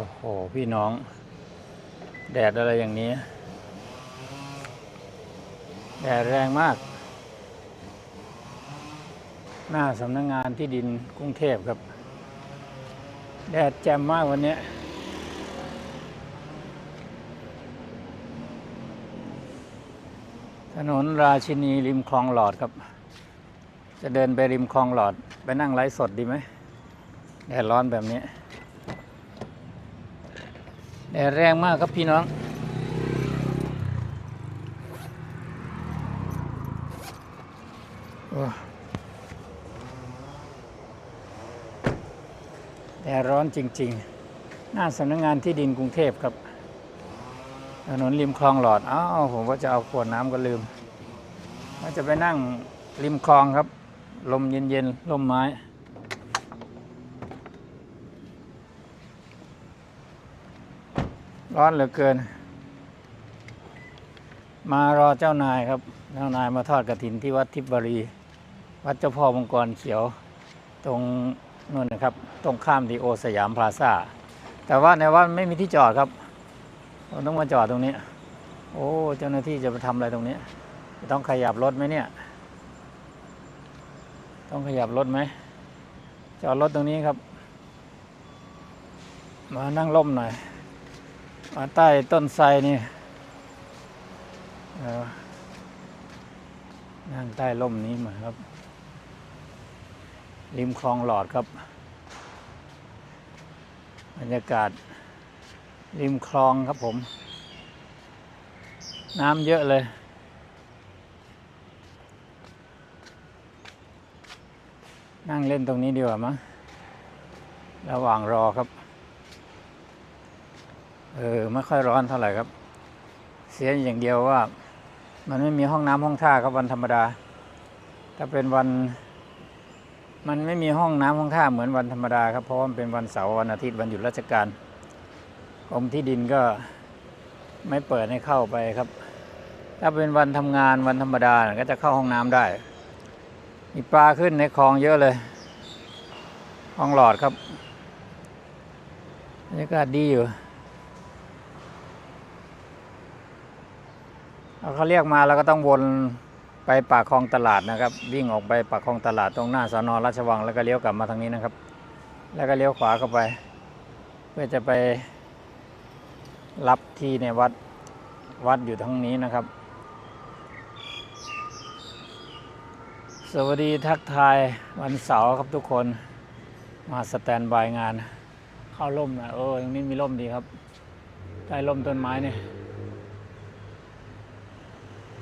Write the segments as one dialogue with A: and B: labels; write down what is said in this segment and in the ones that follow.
A: อ้โห พี่น้อง แดดอะไรอย่างนี้ แดดแรงมาก หน้าสำนักงงานที่ดินกรุงเทพครับ แดดแจ่มมากวันนี้ถนนราชินีริมคลองหลอดครับ จะเดินไปริมคลองหลอด ไปนั่งไลฟ์สดดีไหมแดดร้อนแบบนี้ แดดแรงมากครับพี่น้องโอ้แดดร้อนจริง ๆ หน้าสำนักงานที่ดินกรุงเทพครับ ถนนริมคลองหลอด อ้าวผมว่าจะเอาขวดน้ำก็ลืมว่าจะไปนั่งริมคลองครับ ลมเย็น ๆ ลมไม้ ร้อนเหลือเกิน มารอเจ้านายครับ เจ้านายมาทอดกระถินที่วัดทิพย์บรี วัดเจ้าพ่อมังกรเขียวตรงนู่นนะครับ ตรงข้ามดีโอสยามพลาซ่า แต่ว่าในวัดไม่มีที่จอดครับเราต้องมาจอดตรงนี้ โอ้ เจ้าหน้าที่จะไปทำอะไรตรงนี้ ต้องขยับรถไหมเนี่ย ต้องขยับรถไหม จอดรถตรงนี้ครับ มานั่งร่มหน่อย มาใต้ต้นไทรนี่นั่งใต้ร่มนี้มาครับ ริมคลองหลอดครับ บรรยากาศ ริมคลองครับผม น้ำเยอะเลยนั่งเล่นตรงนี้ดีกว่ามั้งระหว่างรอครับ เออไม่ค่อยร้อนเท่าไหร่ครับ เสียอย่างเดียวว่า มันไม่มีห้องน้ำห้องท่าครับวันธรรมดา ถ้าเป็นวัน มันไม่มีห้องน้ำห้องท่าเหมือนวันธรรมดาครับเพราะว่ามันเป็นวันเสาร์วันอาทิตย์วันหยุดราชการกรมที่ดินก็ไม่เปิดให้เข้าไปครับ ถ้าเป็นวันทำงานวันธรรมดาก็จะเข้าห้องน้ำได้ มีปลาขึ้นในคลองเยอะเลยห้องหลอดครับบรรยากาศดีอยู่ เอาเขาเรียกมาแล้วก็ต้องวนไปปากคลองตลาดนะครับ วิ่งออกไปปากคลองตลาดตรงหน้าสนราชวังแล้วก็เลี้ยวกลับมาทางนี้นะครับ แล้วก็เลี้ยวขวาเข้าไป เพื่อจะไปรับที่ในวัดวัดอยู่ทั้งนี้นะครับ สวัสดีทักทายวันเสาร์ครับทุกคนมาสแตนบายงาน เข้าร่มนะเออตรงนี้มีร่มดีครับใต้ร่มต้นไม้เนี่ย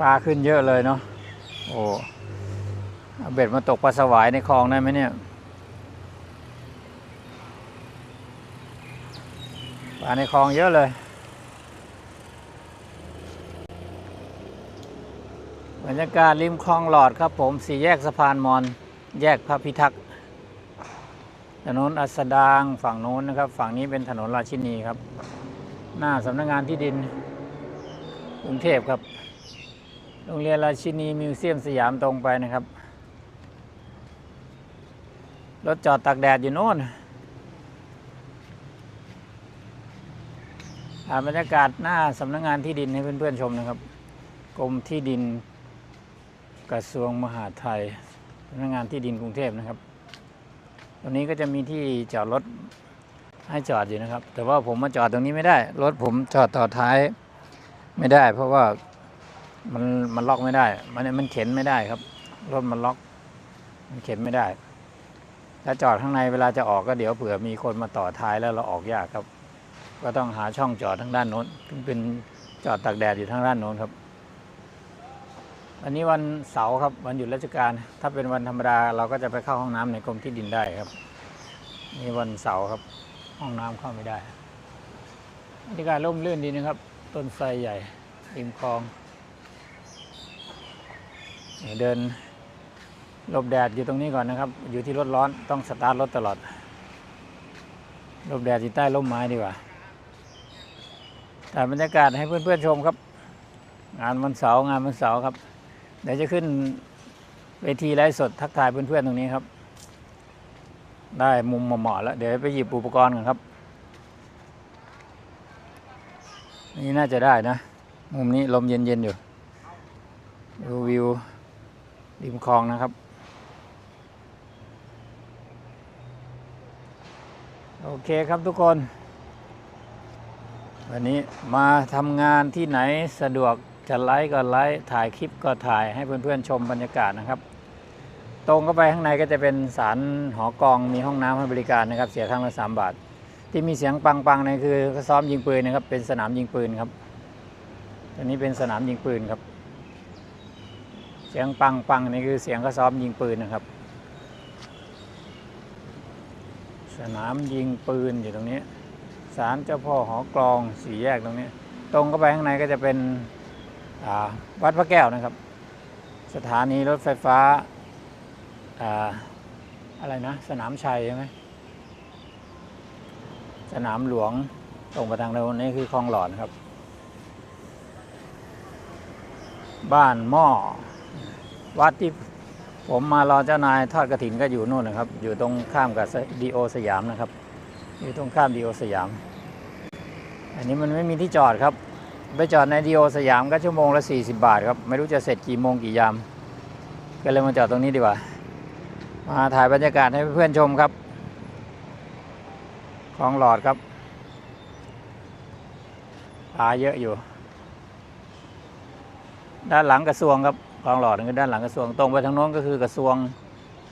A: ปลาขึ้นเยอะเลยเนาะโอ้เอาเบ็ดมาตกปลาสวายในคลองได้ไหมเนี่ยปลาในคลองเยอะเลยบรรยากาศริมคลองหลอดครับผมสี่แยกสะพานมอน แยกพระพิทักษ์ถนนอัสดางฝั่งโน้นนะครับ ฝั่งนี้เป็นถนนราชินีครับ หน้าสำนักงานที่ดินกรุงเทพครับ โรงเรียนราชินีมิวเซียมสยามตรงไปนะครับ รถจอดตากแดดอยู่โน่นอ่าบรรยากาศหน้าสำนักงานที่ดินให้เพื่อนๆชมนะครับ กรมที่ดินกระทรวงมหาดไทยสำนักงานที่ดินกรุงเทพนะครับตรงนี้ก็จะมีที่จอดรถให้จอดอยู่นะครับ แต่ว่าผมมาจอดตรงนี้ไม่ได้ รถผมจอดต่อท้ายไม่ได้ เพราะว่า มันมันล็อกไม่ได้ มันมันเข็นไม่ได้ครับ รถมันล็อก มันเข็นไม่ได้ ถ้าจอดข้างในเวลาจะออกก็เดี๋ยวเผื่อมีคนมาต่อท้ายแล้วเราออกยากครับ ก็ต้องหาช่องจอดทางด้านโน้นซึ่งเป็นจอดตากแดดอยู่ทางด้านโน้นครับ อันนี้วันเสาร์ครับ วันหยุดราชการ ถ้าเป็นวันธรรมดาเราก็จะไปเข้าห้องน้ำในกรมที่ดินได้ครับ นี่วันเสาร์ครับ ห้องน้ำเข้าไม่ได้บรรยากาศร่มรื่นดีนะครับ ต้นไทรใหญ่ริมคลอง เดินหลบแดดอยู่ตรงนี้ก่อนนะครับ อยู่ที่รถร้อนต้องสตาร์ทรถตลอดหลบแดดอยู่ใต้ร่มไม้ดีกว่าถ่ายบรรยากาศให้เพื่อนๆชมครับ งานวันเสาร์งานวันเสาร์ครับ เดี๋ยวจะขึ้นเวทีไลฟ์สดทักทายเพื่อนๆตรงนี้ครับ ได้มุมเหมาะๆแล้ว เดี๋ยวไปหยิบอุปกรณ์กันครับ นี่น่าจะได้นะ มุมนี้ลมเย็นๆอยู่ดูวิว ริมคลองนะครับ โอเคครับทุกคน วันนี้มาทำงานที่ไหนสะดวกจะไลฟ์ก็ไลฟ์ถ่ายคลิปก็ถ่ายให้เพื่อนๆชมบรรยากาศนะครับ ตรงเข้าไปข้างในก็จะเป็นศาลหอกองมีห้องน้ำให้บริการนะครับ เสียครั้งละสามบาท ที่มีเสียงปังๆนี่คือซ้อมยิงปืนนะครับ เป็นสนามยิงปืนครับอันนี้เป็นสนามยิงปืนครับ สียงปังๆนี่คือเสียงเขาซ้อมยิงปืนนะครับ สนามยิงปืนอยู่ตรงนี้ศาลเจ้าพ่อหอกลองสี่แยกตรงนี้ ตรงเข้าไปข้างในก็จะเป็นวัดพระแก้วนะครับ สถานีรถไฟฟ้าอ่าอะไรนะ สนามชัยใช่ไหมสนามหลวงตรงไปทางโน้นนี่คือคลองหลอดครับ บ้านหม้อ วัดที่ผมมารอเจ้านายทอดกระถินก็อยู่นู่นนะครับ อยู่ตรงข้ามกับดีโอสยามนะครับ อยู่ตรงข้ามดีโอสยาม อันนี้มันไม่มีที่จอดครับ ไปจอดในดีโอสยามก็ชั่วโมงละ 40 บาทครับ ไม่รู้จะเสร็จกี่โมงกี่ยาม ก็เลยมาจอดตรงนี้ดีกว่า มาถ่ายบรรยากาศให้เพื่อนชมครับคลองหลอดครับปลาเยอะอยู่ ด้านหลังกระทรวงครับ คลองหลอดนั่นคือด้านหลังกระทรวงตรงไปทางโน้นก็คือกระทรวง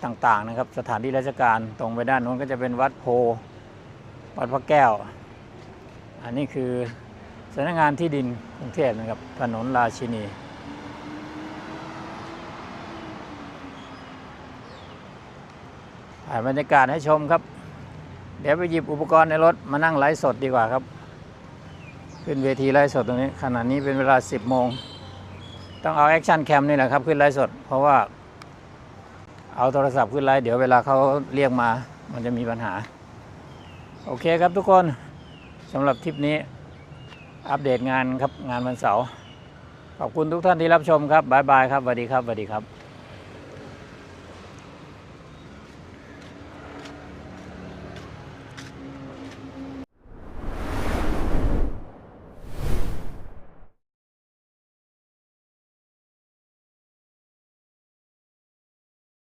A: ต่างๆนะครับ สถานที่ราชการตรงไปด้านโน้นก็จะเป็นวัดโพวัดพระแก้ว อันนี้คือสำนักงานที่ดินกรุงเทพนะครับถนนราชินี ถ่ายบรรยากาศให้ชมครับ เดี๋ยวไปหยิบอุปกรณ์ในรถมานั่งไลฟ์สดดีกว่าครับ ขึ้นเวทีไลฟ์สดตรงนี้ขณะนี้เป็นเวลา 10 โมง ต้องเอาแอคชั่นแคมนี่แหละครับ ขึ้นไลฟ์สด เพราะว่า เอาโทรศัพท์ขึ้นไลฟ์เดี๋ยวเวลาเขาเรียกมา มันจะมีปัญหา โอเคครับทุกคนสำหรับทริปนี้ อัปเดตงานครับงานวันเสาร์ขอบคุณทุกท่านที่รับชมครับบายบายครับสวัสดีครับสวัสดีครับ